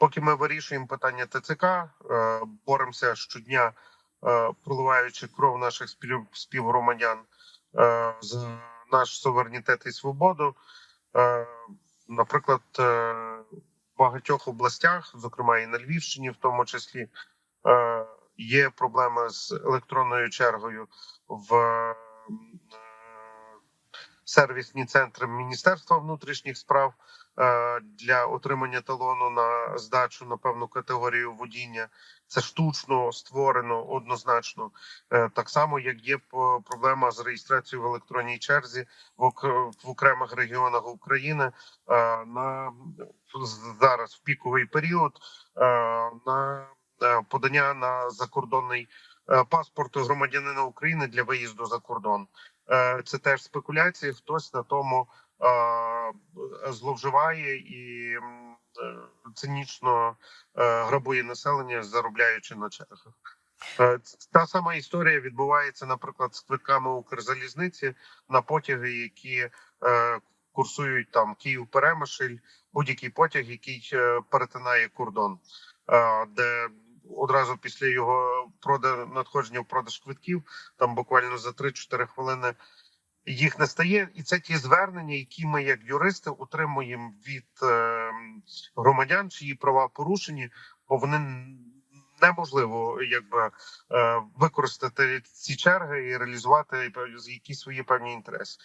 Поки ми вирішуємо питання ТЦК, е, боремося щодня, е, проливаючи кров наших спів- співгромадян е, за наш суверенітет і свободу. Наприклад, в багатьох областях, зокрема і на Львівщині, в тому числі, є проблеми з електронною чергою в сервісні центри Міністерства внутрішніх справ е, для отримання талону на здачу на певну категорію водіння. Це штучно створено однозначно, Е, так само як є проблема з реєстрацією в електронній черзі в, ок- в окремих регіонах України е, на зараз в піковий період на подання на закордонний е, паспорт громадянина України для виїзду за кордон. Е, Це теж спекуляції. Хтось на тому е, зловживає і цинічно грабує населення, заробляючи на чергах. Та сама історія відбувається, наприклад, з квитками Укрзалізниці на потяги, які курсують там Київ Перемишль, будь-який потяг, який перетинає кордон, де одразу після його прода надходження в продаж квитків, там буквально за 3-4 хвилини їх не стає, і це ті звернення, які ми, як юристи, отримуємо від е, громадян, чиї права порушені, бо вони неможливо якби е, використати ці черги і реалізувати якісь свої певні інтереси.